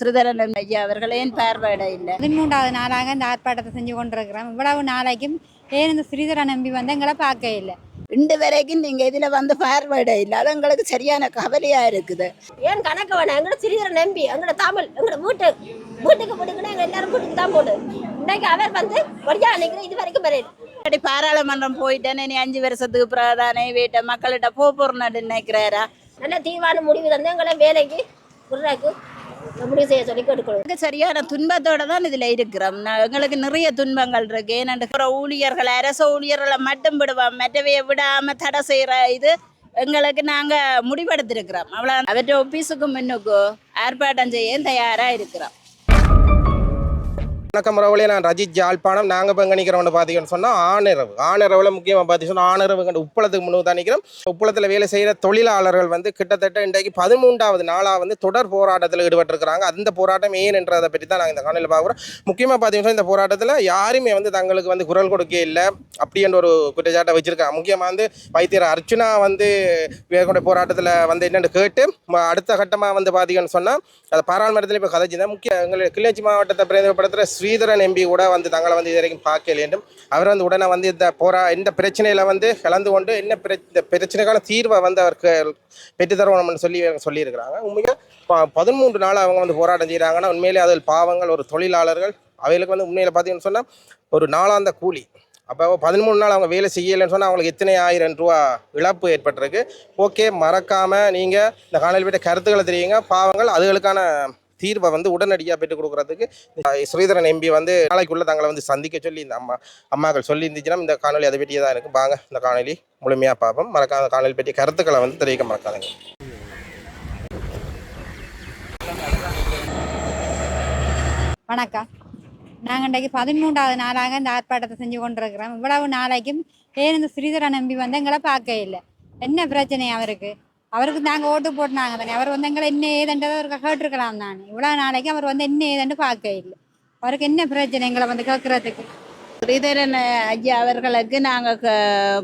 ஸ்ரீதரன் ஐயா அவர்கள் ஏன் பார்வையிட இல்லை? பதிமூன்றாவது நாளாக இந்த ஆர்ப்பாட்டத்தை செஞ்சு கொண்டிருக்கிறோம். இவ்வளவு நாளைக்கும் ஏன் இந்த ஸ்ரீதர நம்பி வந்து எங்களை பார்க்க இல்லை? இன்று வரைக்கும் நீங்க இதுல வந்து பார்வையிட இல்லை. அது எங்களுக்கு சரியான கவலையா இருக்குது. ஏன் கணக்கு வேணாம்? எங்கட சிறியரை நம்பி எங்கட தமிழ் எங்கட வீட்டு வீட்டுக்கு போட்டுக்கிட்டு எங்க எல்லாரும் வீட்டுக்கு தான் போடு இன்னைக்கு அவர் வந்து நினைக்கிறேன் இது வரைக்கும் வரையில. அப்படி பாராளுமன்றம் போயிட்டேன்னு நீ அஞ்சு வருஷத்துக்கு பிரதானே வீட்டை மக்கள்கிட்ட போ போறேன்னு நினைக்கிறாரா? நல்ல தீர்வான முடிவு தந்து எங்களை வேலைக்கு விடுறாக்கு முடிவு செய்ய சொல்லி சரியான துன்பத்தோட தான் இதுல இருக்கிறோம். நான் எங்களுக்கு நிறைய துன்பங்கள் இருக்கு. ஏன்னா ஊழியர்கள் அரச ஊழியர்களை மட்டும் விடுவோம். மற்றவையை விடாம தடை செய்யற இது எங்களுக்கு நாங்க முடிவெடுத்திருக்கிறோம். அவ்வளோ அவற்றை ஒப்பீஸுக்கு முன்னுக்கு ஆர்ப்பாட்டம் செய்ய தயாரா இருக்கிறோம். வணக்கம் ரவலே நான் ரஜித் ஜாழ்ப்பாணம். நாங்கள் இப்போ எங்கே நிற்கிறோம்னு பார்த்தீங்கன்னு சொன்னால் ஆணிரவு ஆணிரவில் முக்கியமாக பார்த்தீங்கன்னா ஆணிரவு கண்டு உப்பளத்துக்கு முன்னு தான் நிற்கிறோம் உப்பளத்தில் வேலை செய்கிற தொழிலாளர்கள் வந்து கிட்டத்தட்ட இன்றைக்கு பதிமூன்றாவது நாளாக வந்து தொடர் போராட்டத்தில் ஈடுபட்டிருக்கிறாங்க. அந்த போராட்டம் ஏன் என்றதை பற்றி தான் நாங்கள் இந்த காணொலியில் பார்க்குறோம் முக்கியமாக பார்த்தீங்கன்னா இந்த போராட்டத்தில் யாருமே வந்து தங்களுக்கு வந்து குரல் கொடுக்க இல்லை. அப்படின்ற ஒரு குற்றச்சாட்டை வச்சுருக்காங்க. முக்கியமாக வந்து வைத்தியர் அர்ச்சுனா வந்து மேற்கொண்ட போராட்டத்தில் வந்து என்னென்னு கேட்டு ம- அடுத்த கட்டமாக வந்து பார்த்தீங்கன்னு சொன்னால் அது பாராளுமன்றத்தில் இப்போ கதைச்சு தான் முக்கிய எங்களுக்கு கிளிநொச்சி மாவட்டத்தை பிரதிநிதிப்படுத்துகிற ஸ்ரீதரன் எம்பி கூட வந்து தங்களை வந்து இது வரைக்கும் பார்க்கல என்றும் அவர் வந்து உடனே வந்து இந்த போரா இந்த பிரச்சனையில் வந்து கலந்து கொண்டு என்ன பிர இந்த பிரச்சனைக்கான தீர்வை வந்து அவருக்கு பெற்றுத்தரணும்னு சொல்லி சொல்லியிருக்கிறாங்க. உண்மையாக ப- பதிமூன்று நாள் அவங்க வந்து போராட்டம் செய்கிறாங்கன்னா உண்மையிலே அதில் பாவங்கள் ஒரு தொழிலாளர்கள் அவைகளுக்கு வந்து உண்மையில் பார்த்தீங்கன்னு சொன்னால் ஒரு நாளாந்த கூலி. அப்போ பதிமூணு நாள் அவங்க வேலை செய்யலைன்னு சொன்னால் அவங்களுக்கு எத்தனை ஆயிரம் ரூபா இழப்பு ஏற்பட்டிருக்கு. ஓகே மறக்காமல் நீங்கள் இந்த காலையில் போய்ட்டு கருத்துக்களை தெரியுங்க பாவங்கள் அதுகளுக்கான தீர்வை வந்து உடனடியாக பெற்றுக் கொடுக்கறதுக்கு ஸ்ரீதரன் எம்பி வந்து நாளைக்குள்ளே தங்களை வந்து சந்திக்க சொல்லி இந்த அம்மா அம்மாக்கள் சொல்லி இருந்துச்சுன்னா இந்த காணொலி அதை பற்றியே தான் இருக்குது வாங்க இந்த காணொலி முழுமையாக பார்ப்போம். மறக்காத காணொலி பற்றிய கருத்துக்களை வந்து தெரிவிக்க மறக்காதுங்க. வணக்கம். நாங்கள் இன்றைக்கு பதிமூன்றாவது நாளாக இந்த ஆர்ப்பாட்டத்தை செஞ்சு கொண்டிருக்கிறோம். இவ்வளவு நாளைக்கும் ஏன் இந்த ஸ்ரீதர நம்பி வந்து எங்களை பார்க்க இல்லை? என்ன பிரச்சனை அவருக்கு? அவருக்கு நாங்கள் ஓட்டு போட்டுனாங்க தானே. அவர் வந்து எங்களை என்ன ஏதன்றதை அவருக்கு கேட்டிருக்கலாம் நான். இவ்வளோ நாளைக்கு அவர் வந்து என்ன ஏதன்று பார்க்க இல்லை. அவருக்கு என்ன பிரச்சனை எங்களை வந்து கேட்கறதுக்கு ஸ்ரீதரன் ஐயா அவர்களுக்கு நாங்கள்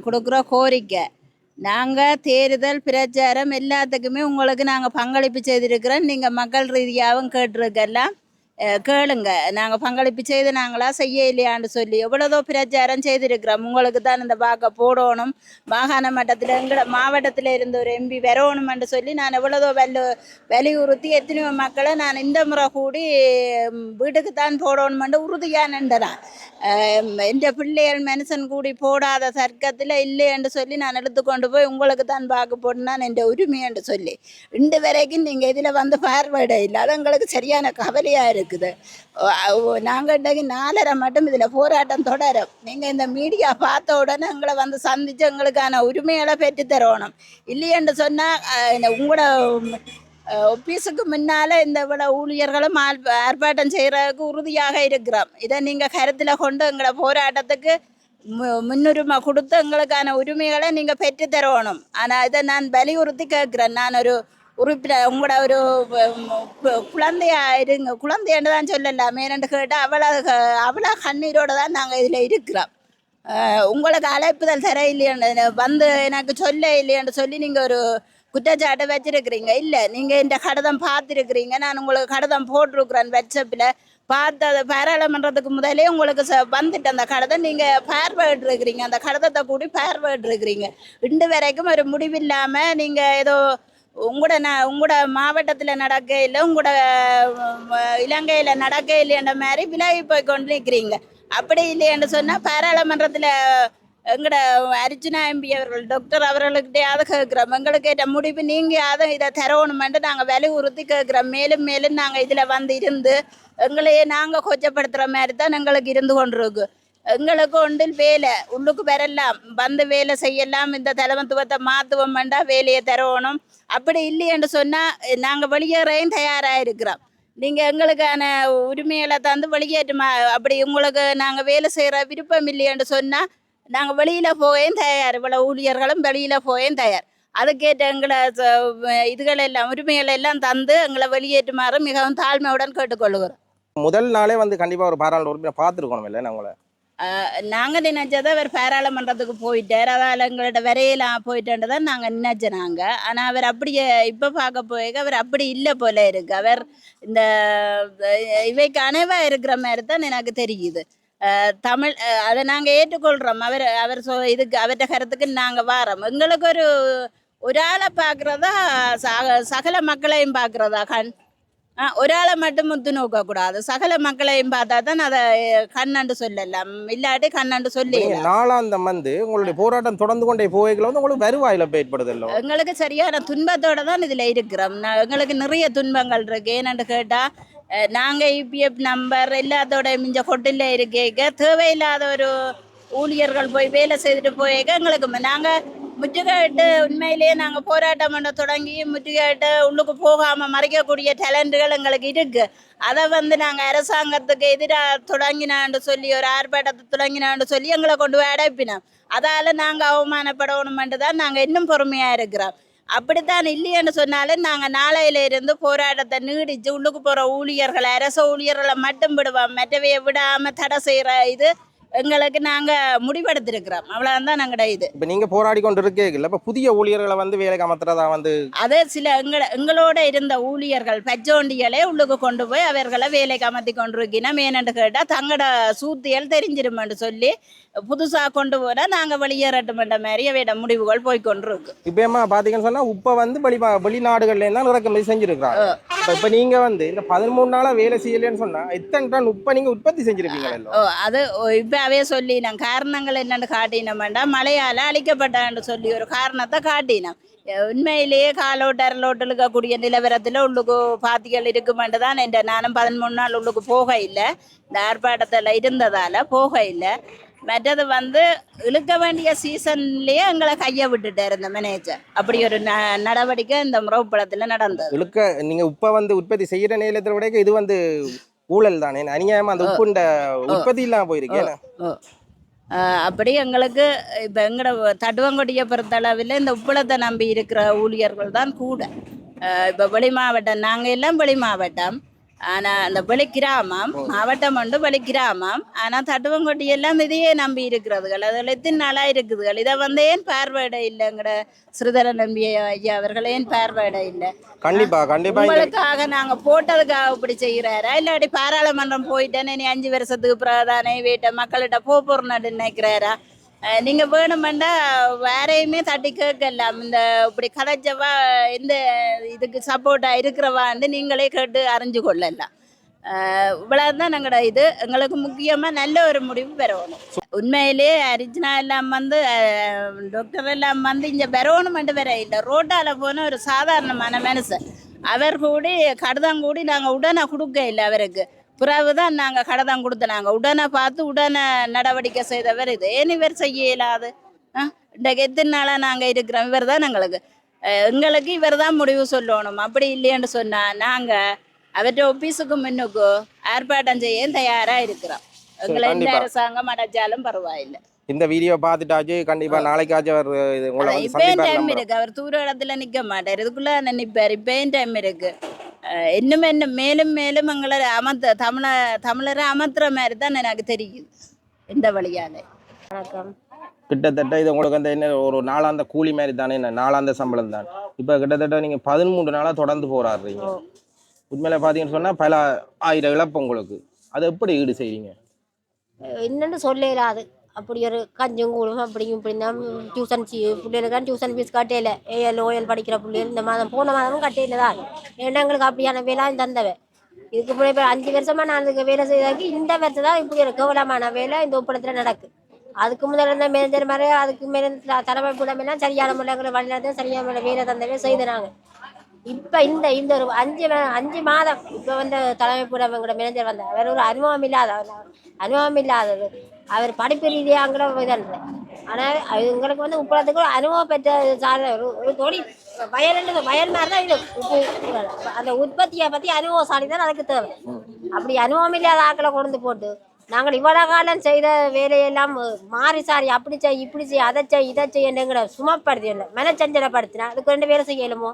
கொடுக்குற கோரிக்கை. நாங்கள் தேர்தல் பிரச்சாரம் எல்லாத்துக்குமே உங்களுக்கு நாங்கள் பங்களிப்பு செய்திருக்கிறோம். நீங்கள் மக்கள் ரீதியாகவும் கேட்டிருக்கெல்லாம் கேளுங்க. நாங்கள் பங்களிப்பு செய்து நாங்களா செய்ய இல்லையான்னு சொல்லி எவ்வளோதோ பிரச்சாரம் செய்திருக்கிறோம். உங்களுக்கு தான் இந்த வாக்கை போடணும். மாகாண மட்டத்தில் எங்களோட மாவட்டத்தில் இருந்த ஒரு எம்பி வரணுமென்று சொல்லி நான் எவ்வளோதோ வலு வலியுறுத்தி எத்தனையோ மக்களை நான் இந்த முறை கூடி வீட்டுக்கு தான் போடணுமென்று உறுதியாக நின்றேன். எந்த பிள்ளைகள் மனுஷன் கூடி போடாத சர்க்கத்தில் இல்லை என்று சொல்லி நான் எடுத்துக்கொண்டு போய் உங்களுக்கு தான் பார்க்க போட்டுனான் என்ற உரிமை என்று சொல்லி. இன்று வரைக்கும் நீங்கள் இதில் வந்து பார்வையிட இல்லை. அது எங்களுக்கு சரியான கவலையாக இருக்குது இருக்குது. நாங்கள் இன்றைக்கு நாலரை மட்டும் இதில் போராட்டம் தொடரும். நீங்கள் இந்த மீடியா பார்த்த உடனே எங்களை வந்து சந்திச்சு எங்களுக்கான உரிமைகளை பெற்று தரணும். இல்லையென்று சொன்னால் உங்களோட ஆஃபீஸுக்கு முன்னால் இந்த இவ்வளோ ஊழியர்களும் ஆல்- ஆர்ப்பாட்டம் செய்கிறதுக்கு உறுதியாக இருக்கிறோம். இதை நீங்கள் கருத்தில் கொண்டு எங்களை போராட்டத்துக்கு முன்னுரிமை கொடுத்து எங்களுக்கான உரிமைகளை நீங்கள் பெற்று தரணும். ஆனால் இதை நான் வலியுறுத்தி கேட்குறேன். நான் ஒரு உறுப்பினர் உங்களோட ஒரு உம், குழந்தையா இருங்க. குழந்தைன்னு தான் சொல்லலாமே ஏன்னு கேட்டால் அவ்வளோ அவ்வளோ கண்ணீரோடு தான் நாங்கள் இதில் இருக்கிறோம். உங்களுக்கு அழைப்புதல் தர இல்லைன்னு வந்து எனக்கு சொல்ல இல்லையான்னு சொல்லி நீங்கள் ஒரு குற்றச்சாட்டை வச்சிருக்கிறீங்க. இல்லை நீங்கள் இந்த கடிதம் பார்த்துருக்குறீங்க. நான் உங்களுக்கு கடிதம் போட்டிருக்கிறேன் வாட்ஸ்அப்பில் பார்த்தது பாராளுமன்றத்துக்கு முதலே உங்களுக்கு ச வந்துட்டு அந்த கடிதம். நீங்கள் பார்வையிட்ருக்கிறீங்க அந்த கடிதத்தை கூடி பார்வையிட்ருக்கிறீங்க இன்று வரைக்கும் ஒரு முடிவில்லாமல் நீங்கள் ஏதோ உங்களோட ந உங்களோட மாவட்டத்தில் நடக்க இல்லை உங்களோட இலங்கையில் நடக்க இல்லைன்ற மாதிரி விலகி போய் கொண்டு நிற்கிறீங்க அப்படி இல்லைன்னு சொன்னால் பாராளுமன்றத்தில் எங்களோட அர்ஜுனா எம்பி அவர்கள் டாக்டர் அவர்களுக்கிட்டையாவது கேட்குறோம். எங்களுக்கு கேட்ட முடிவு நீங்கள் யாரும் இதை தரணுமென்று நாங்கள் வலியுறுத்தி கேட்குறோம். மேலும் மேலும் நாங்கள் இதில் வந்து இருந்து எங்களையே நாங்கள் கொச்சப்படுத்துகிற மாதிரி தான் எங்களுக்கு இருந்து கொண்டிருக்கு. எங்களுக்கு ஒன்றில் வேலை உள்ளுக்கு வரலாம். வந்து வேலை செய்யலாம். இந்த தலைமத்துவத்தை மாற்றுவோம் வேண்டாம் வேலையை தரணும். அப்படி இல்லையென்று சொன்னால் நாங்கள் வெளியேறையும் தயாராக இருக்கிறோம். நீங்கள் எங்களுக்கான உரிமைகளை தந்து வெளியேற்றுமா? அப்படி உங்களுக்கு நாங்கள் வேலை செய்கிற விருப்பம் இல்லையென்று சொன்னால் நாங்கள் வெளியில் போயும் தயார். இவ்வளோ ஊழியர்களும் வெளியில் போயும் தயார். அதுக்கேற்ற எங்களை ச- உரிமைகளெல்லாம் தந்து எங்களை வெளியேற்றுமாறு மிகவும் தாழ்மையுடன் கேட்டுக்கொள்கிறோம். முதல் நாளே வந்து கண்டிப்பாக ஒரு பாராளுமன்ற உறுப்பினர் பார்த்துருக்கணும் இல்லை உங்களை? நாங்கள் நினைச்சதை அவர் பாராளுமன்றத்துக்கு போயிட்டார். அதால் எங்களோட வரையெல்லாம் போயிட்டேன்னு தான் நாங்கள் நினைச்சினாங்க ஆனால் அவர் அப்படியே இப்போ பார்க்க போயிருக்க அவர் அப்படி இல்லை போல இருக்கு. அவர் இந்த இவைக்கு அணைவா இருக்கிற மாதிரி தான் எனக்கு தெரியுது. தமிழ் அதை நாங்கள் ஏற்றுக்கொள்கிறோம் அவர் அவர் சொ இதுக்கு அவர்கிட்ட கருத்துக்கு நாங்கள் வாரோம். எங்களுக்கு ஒரு ஒரு ஆளை பார்க்குறதா சக சகல மக்களையும் பார்க்குறதா கண்? ஆளை மட்டும் முத்து நோக்கக்கூடாது சகல மக்களையும் பார்த்தா தான் அதை கண்ணண்டு சொல்லலாம் இல்லாட்டி கண்ணண்டு சொல்லி நாளாந்தம் வந்து உங்களுடைய போராட்டம் தொடர்ந்து கொண்டே போய்களை வந்து உங்களுக்கு வருவாயில ஏற்படுதல்லோ எங்களுக்கு சரியான துன்பத்தோட தான் இதில் இருக்கிறோம் எங்களுக்கு நிறைய துன்பங்கள் இருக்கு ஏன்னு கேட்டால் நாங்கள் இபிஎஃப் நம்பர் எல்லாத்தோட மிஞ்ச கொட்டில் இருக்கேக்க தேவையில்லாத ஒரு ஊழியர்கள் போய் வேலை செய்துட்டு போயிருக்க எங்களுக்கு நாங்கள் முற்றுகையிட்டு உண்மையிலேயே நாங்கள் போராட்டம் பண்ண தொடங்கி முற்றுகையிட்டு உள்ளுக்கு போகாமல் மறைக்கக்கூடிய டேலண்ட்டுகள் எங்களுக்கு இருக்குது அதை வந்து நாங்கள் அரசாங்கத்துக்கு எதிராக தொடங்கினான்னு சொல்லி ஒரு ஆர்ப்பாட்டத்தை தொடங்கினான்னு சொல்லி எங்களை கொண்டு போய் அடைப்பினோம். அதால் நாங்கள் அவமானப்படணுமென்று தான் நாங்கள் இன்னும் பொறுமையாக இருக்கிறோம். அப்படித்தான் இல்லையேன்னு சொன்னாலும் நாங்கள் நாளையில இருந்து போராட்டத்தை நீடிச்சு உள்ளுக்கு போகிற ஊழியர்களை அரச ஊழியர்களை மட்டும் விடுவோம். மற்றவையை விடாமல் தடை செய்கிற இது எங்களுக்கு நாங்கள் முடிவெடுத்திருக்கிறோம். அவ்வளோதான் நாங்களோட இது. இப்ப நீங்க போராடி கொண்டு இருக்கீங்கல்ல இப்ப புதிய ஊழியர்களை வந்து வேலைக்கு அமர்த்துறதா வந்து அதே சில எங்கள எங்களோட இருந்த ஊழியர்கள் பச்சோண்டிகளே உள்ளுக்கு கொண்டு போய் அவர்களை வேலைக்கு அமர்த்தி கொண்டிருக்கணும் ஏனென்று கேட்டால் தங்களோட சூத்தியல் தெரிஞ்சிருமென்று சொல்லி புதுசாக கொண்டு போனால் நாங்கள் வெளியேறட்டுமென்ற மாதிரி அவையோட முடிவுகள் போய் கொண்டிருக்கு. இப்ப ஏமா பாத்தீங்கன்னு சொன்னா உப்ப வந்து வெளி வெளிநாடுகள்ல தான் இறக்குமதி செஞ்சிருக்காங்க இப்ப இப்ப நீங்க வந்து இந்த பதிமூணு நாளா வேலை செய்யலன்னு சொன்னா எத்தனை டன் உப்ப நீங்க உற்பத்தி செஞ்சிருப்பீங்களோ ஓ அது இப்போவே சொல்லி நான் காரணங்கள் என்னென்னு காட்டினோம் வேண்டாம் மழையால் அழிக்கப்பட்டான்னு சொல்லி ஒரு காரணத்தை காட்டினோம் உண்மையிலேயே காலோட்டு அரலோட்டு இருக்கக்கூடிய நிலவரத்தில் உள்ளுக்கு பாத்திகள் இருக்குமென்று தான் என்ற நானும் பதிமூணு நாள் உள்ளுக்கு போக இல்லை இந்த ஆர்ப்பாட்டத்தில் இருந்ததால் போக இல்லை மற்றது வந்து இழுக்க வேண்டிய சீசன்லேயே எங்களை கையை விட்டுட்டார் இந்த மேனேஜர் அப்படி ஒரு ந நடவடிக்கை இந்த முறவுப்படத்தில் நடந்தது. இழுக்க நீங்கள் இப்போ வந்து உற்பத்தி செய்கிற நேரத்தை விட இது வந்து ஊழல் தானே அநியாயமா அந்த உப்புண்ட உற்பத்தி இல்லாம போயிருக்கேன் அப்படி எங்களுக்கு இப்போ எங்களோட தடுவங்கொடியை பொறுத்தளவில் இந்த உப்பளத்தை நம்பி இருக்கிற ஊழியர்கள் தான் கூட இப்போ வெளி மாவட்டம் நாங்கள் எல்லாம் வெளி மாவட்டம். ஆனால் அந்த வெளி கிராமம் மாவட்டம் உண்டு வெளி கிராமம். ஆனால் தட்டுவங்கொட்டி எல்லாம் இதையே நம்பி இருக்கிறதுகள். அதில் எத்தனை நாளாக இருக்குதுகள்? இதை வந்து ஏன் பார்வையிட இல்லைங்கிற சிறுதர நம்பி ஐயா அவர்கள் ஏன் பார்வையிட இல்லை? கண்டிப்பா கண்டிப்பா இந்த உங்களுக்காக நாங்க போட்டதுக்காக இப்படி செய்யறாரா இல்லாட்டி பாராளுமன்றம் போயிட்டேன்னு நீ அஞ்சு வருஷத்துக்கு பிரதானே வீட்டை மக்கள்கிட்ட போ போறேன்னு நினைக்கிறாரா? நீங்கள் நீங்க வேணுமெண்டா வேறையுமே தட்டி கேட்கலாம். இந்த இப்படி கதைச்சவா இந்த இதுக்கு சப்போர்ட்டா இருக்கிறவான்னு நீங்களே கேட்டு அறிஞ்சு கொள்ளலாம். இவ்வளவுதான் எங்களோட இது. எங்களுக்கு முக்கியமா நல்ல ஒரு முடிவு பெறணும். உண்மையிலே அரிஜினா எல்லாம் வந்து டாக்டர் எல்லாம் வந்து இங்க பெறணும் மட்டும் வேற இல்லை. ரோட்டால போன ஒரு சாதாரணமான மனுஷன். அவர் கூடி கடிதம் கூடி நாங்கள் உடனே கொடுக்க இல்லை அவருக்கு. பிறகு தான் நாங்கள் கடிதம் கொடுத்தனாங்க. உடனே பார்த்து உடனே நடவடிக்கை செய்தவர் இது. ஏன் இவர் செய்ய இயலாது இன்றைக்கு எத்தனை நாளாக நாங்கள் இருக்கிறோம்? இவர் தான் எங்களுக்கு எங்களுக்கு இவர் தான் முடிவு சொல்லணும். அப்படி இல்லைன்னு சொன்னால் நாங்கள் அவர்கிட்ட ஒப்பீஸுக்கு முன்னுக்கு ஆர்ப்பாட்டம் செய்ய தயாராக இருக்கிறோம். எங்களை எந்த. அரசாங்கம் அடைச்சாலும் பரவாயில்லை. இந்த வீடியோ பார்த்துட்டாச்சு. கண்டிப்பா நாளைக்காச்சும் அவர் இப்பயும் டைம். இருக்கு. அவர் தூர இடத்துல நிக்க மாட்டார். இதுக்குள்ள நினைப்பார் இப்பயும் டைம் இருக்கு. இன்னும் என்ன மேலும் மேலும் எங்களை அமர்த்த தமிழ தமிழரை அமர்த்துற மாதிரி தான் எனக்கு தெரியுது இந்த வழியால. வணக்கம். கிட்டத்தட்ட இது உங்களுக்கு வந்து என்ன ஒரு நாளாந்த கூலி மாதிரி தானே என்ன நாளாந்த சம்பளம் தான் இப்போ கிட்டத்தட்ட நீங்க பதிமூன்று நாளா தொடர்ந்து போராடுறீங்க. உண்மையில பாத்தீங்கன்னு சொன்னா பல ஆயிரம் இழப்பு உங்களுக்கு. அதை எப்படி ஈடு செய்றீங்க? என்னன்னு சொல்ல அப்படி ஒரு கஞ்சும் கூழும் அப்படியும் இப்படி தான் டியூஷன் பிள்ளைகளுக்கு டியூஷன் ஃபீஸ் கட்டையில ஏஎல் ஓஎல் படிக்கிற பிள்ளைகள் இந்த மாதம் போன மாதமும் கட்டையில தான். ஏன்னா எங்களுக்கு அப்படியான வேலை தந்தவை. இதுக்கு முன்னாடி இப்போ அஞ்சு வருஷமா நான் இதுக்கு வேலை செய்தாக்கி இந்த வருஷம் தான் இப்படி ஒரு கேவலமான வேலை இந்த ஒப்படத்தில் நடக்கு. அதுக்கு முதல்ல இருந்த மேனேஜர் மாதிரி அதுக்கு மேலே தலைமை கூடமெல்லாம் சரியான முறைங்கிற வழிநடத்த சரியான முறையில் வேலை தந்தவே செய்தாங்க இப்போ இந்த இந்த ஒரு அஞ்சு அஞ்சு மாதம் இப்போ வந்து தலைமை கூடவங்களோட மேனேஜர் வந்தார். அவர் ஒரு அனுபவம் இல்லாத அனுபவம் இல்லாதது அவர் படிப்பு ரீதியாக கூட இதல்ல ஆனால் இவங்களுக்கு வந்து உப்பளத்துக்கு ஒரு அனுபவம் பெற்ற சார் ஒரு ஒரு தொழில் வயல் வயல் மாதிரி தான் இது அந்த உற்பத்தியை பற்றி அனுபவசாலி தான் அதுக்கு தேவை. அப்படி அனுபவம் இல்லாத ஆக்களை கொண்டு போட்டு நாங்கள் இவ்வளோ காலம் செய்த வேலையெல்லாம் மாறி சாரி அப்படி செய் இப்படி செய் அதை செய் இதை செய்யணுங்கிற சுமப்படுத்தி என்ன மனச்சஞ்சலப்படுத்தினா அதுக்கு ரெண்டு வேலை செய்யலுமோ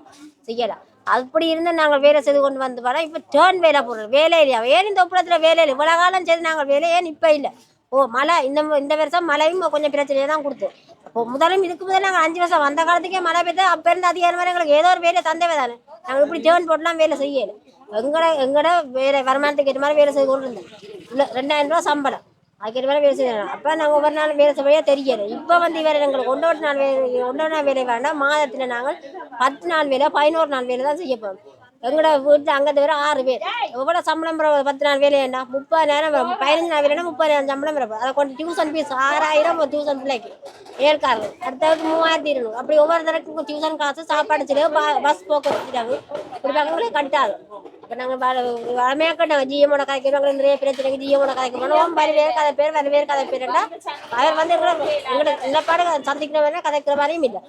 செய்யலாம் அப்படி இருந்து நாங்கள் வேலை செய்து கொண்டு வந்து வரோம் இப்போ டேர்ன் வேலை போடுறோம் வேலை இல்லையா? ஏன் இந்த உப்புறத்தில் வேலை இல்லை? இவ்வளோ காலம் செய்து நாங்கள் வேலை ஏன் இப்போ இல்லை? ஓ மழை இந்த இந்த வருஷம் மழையும் கொஞ்சம் பிரச்சனையை தான் கொடுத்து. அப்போ முதலும் இதுக்கு முதல்ல நாங்கள் அஞ்சு வருஷம் வந்த காலத்துக்கே மழை பெய்து அப்போ இருந்து அதிகாரம் வரை எங்களுக்கு ஏதோ ஒரு வேலை தந்தவே தானே. நாங்கள் இப்படி டேர்ன் போட்டுலாம் வேலை செய்யலை. எங்கட எங்கட வேலை வருமானத்துக்கு ஏற்ற மாதிரி வேலை செய்து கொண்டு இருந்தோம். இல்லை ரெண்டாயிரம் ரூபா சம்பளம். அதுக்கேற்ற மாதிரி வேலை செய்யணும் அப்போ நாங்கள் ஒவ்வொரு நாள் வேலை செய்ய தெரியல. இப்போ வந்து வேலை எங்களுக்கு ஒன்றொரு நாள் வேலை ஒன்றரை நாள் வேலை வேண்டாம். மாதத்தில் நாங்கள் பத்து நாள் வேலை பதினோரு நாள் வேலை தான் செய்ய போகிறோம் எங்களோட வீட்டில் அங்கே தவிர ஆறு பேர். எவ்வளோ சம்பளம் வர பத்து நாள் வேலையா என்ன? முப்பதாயிரம் வரும் பதினஞ்சு நாள் வேலைன்னா முப்பதாயிரம் சம்பளம் வரும் அதை கொண்டு டியூஷன் ஃபீஸ் ஆறாயிரம் ஒரு டியூஷன் பிள்ளைக்கு. ஏற்காரங்க அடுத்தவருக்கு மூவாயிரத்தி இருநூறு. அப்படி ஒவ்வொரு தடவைக்கும் டியூஷன் காசு சாப்பாடு செலவு ப- பஸ் போக்குவரத்து இப்படி பக்கங்களே கட்டாது. இப்போ நாங்கள் வளமையாக கட்டோம் ஜிஎம்மோட கதைக்கிறவங்க நிறைய பிரச்சனைக்கு ஜிஎம்மோட கதைக்க போனோம். வரி வேறு கதை பேர் வரி வேறு கதை பேருண்டா அவர் வந்து எங்களை எங்களோட நிலப்பாடு சந்திக்கிற மாதிரி கதைக்கிற மாதிரியும் இல்லை.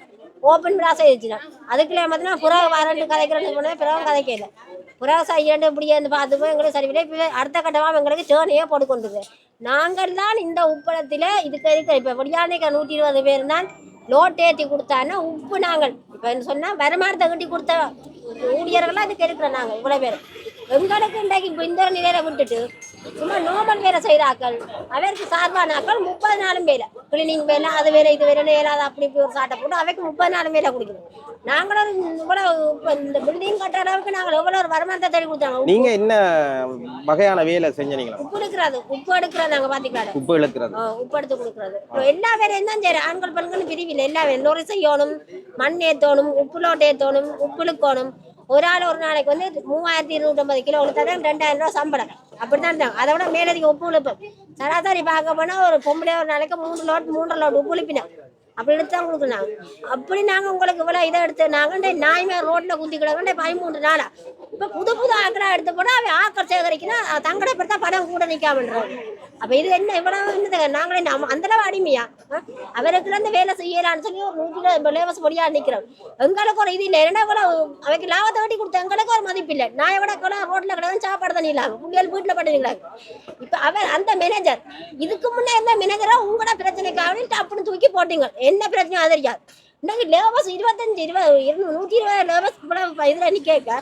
ஓப்பன் பிளாஸ் ஆயிடுச்சுன்னா அதுக்குள்ளே பார்த்தீங்கன்னா புறா வரண்டு கதைக்கிறேன்னு போனேன் பிறகு கதைக்கல புறா செய்யண்டு இப்படியே இருந்து பார்த்துப்போம் எங்களுக்கு சரி இல்லை இப்போ அடுத்த கட்டமாக எங்களுக்கு டேர்னையே போட்டு கொண்டுது நாங்கள் தான் இந்த உப்பளத்தில் இதுக்கு இருக்கிற இப்போ படியானைக்கு நூற்றி இருபது பேர் தான் லோட் ஏற்றி கொடுத்தான்னா உப்பு நாங்கள். இப்போ என்ன சொன்னால் வருமானத்தை கட்டி கொடுத்த ஊழியர்கள்லாம் இதுக்கு இருக்கிறோம் நாங்கள் இவ்வளோ பேர். எங்களுக்கு இன்றைக்கு இப்போ இந்த நிலையில விட்டுட்டு சும்மா நோமல் வேலை செய்கிறாக்கள் அவருக்கு சார்பான ஆக்கள் முப்பது நாளும் வேலை. கிளீனிங் வேலை அது வேலை இது வேலை ஏதாவது அப்படி இப்படி ஒரு சாட்டை போட்டு அவைக்கு முப்பது நாளும் வேலை கொடுக்கணும் நாங்களும் இவ்வளோ இப்போ இந்த பில்டிங் கட்டுற அளவுக்கு நாங்கள் எவ்வளோ ஒரு வருமானத்தை தேடி கொடுத்தாங்க? நீங்க என்ன வகையான வேலை செஞ்சீங்களா உப்பு எடுக்கிறது உப்பு எடுக்கிறது நாங்கள் பார்த்துக்கலாம் உப்பு இழுக்கிறது ஆ, உப்பு எடுத்து கொடுக்குறது. எல்லா வேலையும் தான் சரி ஆண்கள் பெண்கள் பிரிவில் எல்லா வேலையும். லொரி செய்யணும் மண் ஏற்றணும் உப்பு லோட்டை ஏற்றணும் உப்பு இழுக்கணும். ஒரு ஆள் ஒரு நாளைக்கு வந்து மூவாயிரத்தி இருநூற்றம்பது கிலோ கொடுத்தா தான் ரெண்டாயிரம் ரூபா சம்பளம். அப்படி தான் இருந்தாங்க. அதை விட மேலதிக உப்பு இழுப்போம் சராசரி பார்க்க போனால் ஒரு பொம்பளை ஒரு நாளைக்கு மூணு லோட் மூன்றரை லோட் உப்பு இழுப்பினோம் அப்படி எடுத்து தான் கொடுக்கணும். அப்படி நாங்கள் உங்களுக்கு இவ்வளோ இதை எடுத்து நாங்கள் நாய்மே ரோட்டில் குந்தி கிடக்கண்டே பதிமூன்று நாளா. இப்போ புது புது ஆக்களாக எடுத்து போனால் அவன் ஆக்கள் சேகரிக்கணும். தங்கடை படுத்தா படம் கூட நிற்காமன்றோம் அப்போ இது என்ன? இவ்வளவு என்னது? நாங்களே நம்ம அந்தளவு அடிமையா? ஆ? அவருக்குள்ள வேலை செய்யலான்னு சொல்லி ஒரு நூற்றி லேவஸ் பொடியா நிற்கிறோம் எங்களுக்கு ஒரு இது இல்லை. என்னடா இவ்வளவு? அவைக்கு லாபத்தை வெட்டி கொடுத்த எங்களுக்கு ஒரு மதிப்பு இல்லை. நான் எவ்வளோ கூட ரோட்டில் கிடையாது சாப்பாடு தண்ணி இல்லாமல் புள்ளியல் வீட்டில் படுறீங்களாங்க இப்போ அவர் அந்த மேனேஜர் இதுக்கு முன்னே இருந்த மேனேஜரா உங்களோட பிரச்சனைக்காக அப்படின்னு தூக்கி போட்டீங்க. என்ன பிரச்சனையும் அது இன்னைக்கு லேபர்ஸ் இருபத்தஞ்சு இருபது இருநூறு நூற்றி இருபது லேபர்ஸ் இவ்வளோ இதில் நிற்க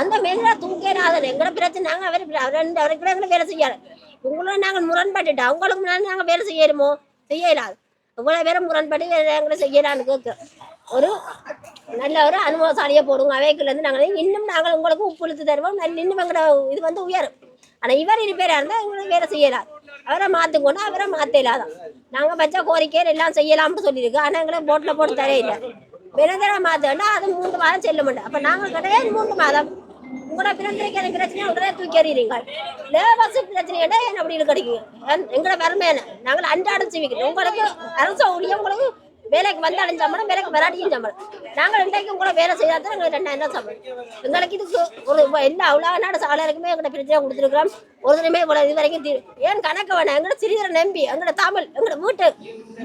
அந்த மேனேஜராக தூக்கே நான் எங்களோட பிரச்சனை. நாங்கள் அவர் அவர் ரெண்டு அவருக்கு கூட எங்களை வேலை செய்யாது உங்களோட நாங்கள் முரண்பட்டுட்டோம். அவங்களுக்கு முன்னாடி நாங்கள் வேலை செய்யணுமோ? செய்யலாது இவ்வளோ பேரும் முரண்பட்டு வேலை எங்களை செய்யலான்னு கேட்குறோம் ஒரு நல்ல ஒரு அனுபவசாலியை போடுங்க. அவைக்குலேருந்து நாங்கள் இன்னும் நாங்கள் உங்களுக்கு உப்பு இழுத்து தருவோம். இன்னும் எங்களோட இது வந்து உயரும். ஆனால் இவர் இருப்பேராக இருந்தால் எங்களுக்கு வேலை செய்யலாம் அவரை மாற்றுக்கொண்டு அவரை மாற்றலாதான் நாங்கள் வச்ச கோரிக்கையில் எல்லாம் செய்யலாம்னு சொல்லியிருக்கு. ஆனால் எங்களை போட்டில் போட்டு தரையில்லை மாற்ற மாதம்னா அது மூன்று மாதம் செல்ல மாட்டோம். அப்போ நாங்கள் கிடையாது மூன்று மாதம். உங்களோட பிறந்திருக்கிற பிரச்சனையை? உடனே தூக்கி எறிகிறீங்க லேபர்ஸ் பிரச்சனை என்ன அப்படி கிடைக்குங்க எங்களோட வறுமையான நாங்கள் அன்றாடம் செய்விக்கிறோம் உங்களுக்கு அரசு ஊழியம் உங்களுக்கு வேலைக்கு வந்து அடைஞ்ச சம்பளம் வேலைக்கு வராட்டியும் சம்பளம். நாங்கள் இன்றைக்கும் கூட வேலை செய்தால் தான் எங்களுக்கு ரெண்டாயிரம் தான் சம்பளம். எங்களுக்கு இதுக்கு ஒரு என்ன அவ்வளோ நாடு சாலையாருக்குமே எங்களோட பிரச்சனை கொடுத்துருக்குறோம். ஒரு தினமே இவ்வளோ இது வரைக்கும் தீ ஏன் கணக்கு வேணாம்? எங்களை சிறிதரை நம்பி எங்களோட தமிழ் எங்களோட வீட்டு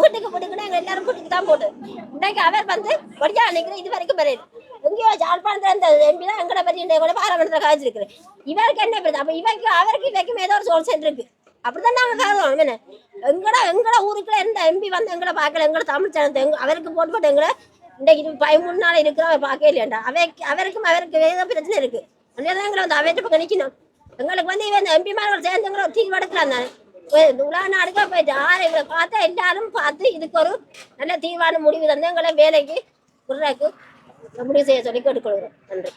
வீட்டுக்கு போட்டுக்கினா எங்கள் எல்லாரும் வீட்டுக்கு தான் போட்டு. இன்றைக்கு அவர் வந்து வடியா நிற்கிற இது வரைக்கும் வரையுது எங்கேயோ ஜாழ்ப்பாணத்தில் இருந்த எம்பி தான் எங்களை பற்றி கூட பாராமணத்தில் காய்ச்சிருக்கிறேன் இவருக்கு என்ன பிரச்சனை? அப்போ இவருக்கு அவருக்கு இவைக்கும் ஏதோ ஒரு சோழ சேர்ந்துருக்கு இருக்கு. அப்படிதான் நாங்கள் காரணம் என்ன? எங்கட எங்கட ஊருக்குள்ள எந்த எம்பி வந்து எங்களை பார்க்கல எங்களை தமிழ் சேனத்தை எங்க அவருக்கு போட்டு போட்டு எங்களை இன்றைக்கு பதிமூணு நாள் இருக்கிற அவர் பார்க்கவே இல்லையாண்டா? அவைக்கு அவருக்கும் அவருக்கு ஏதோ பிரச்சனை இருக்கு. அதனால தான் எங்களை வந்து அவையிட்ட பக்கம் நிற்கணும் எங்களுக்கு வந்து இவன் எம்பிமார்கள் சேர்ந்து எங்களை தீர்வு எடுக்கலாம் தானே உலக நாடுகள் போயிட்டு ஆறு எங்களை பார்த்தா எல்லாரும் பார்த்து இதுக்கு ஒரு நல்ல தீர்வான முடிவு தந்து எங்களை வேலைக்கு விடுறதுக்கு முடிவு செய்ய சொல்லி கேட்டுக்கொள்கிறோம் நன்றி.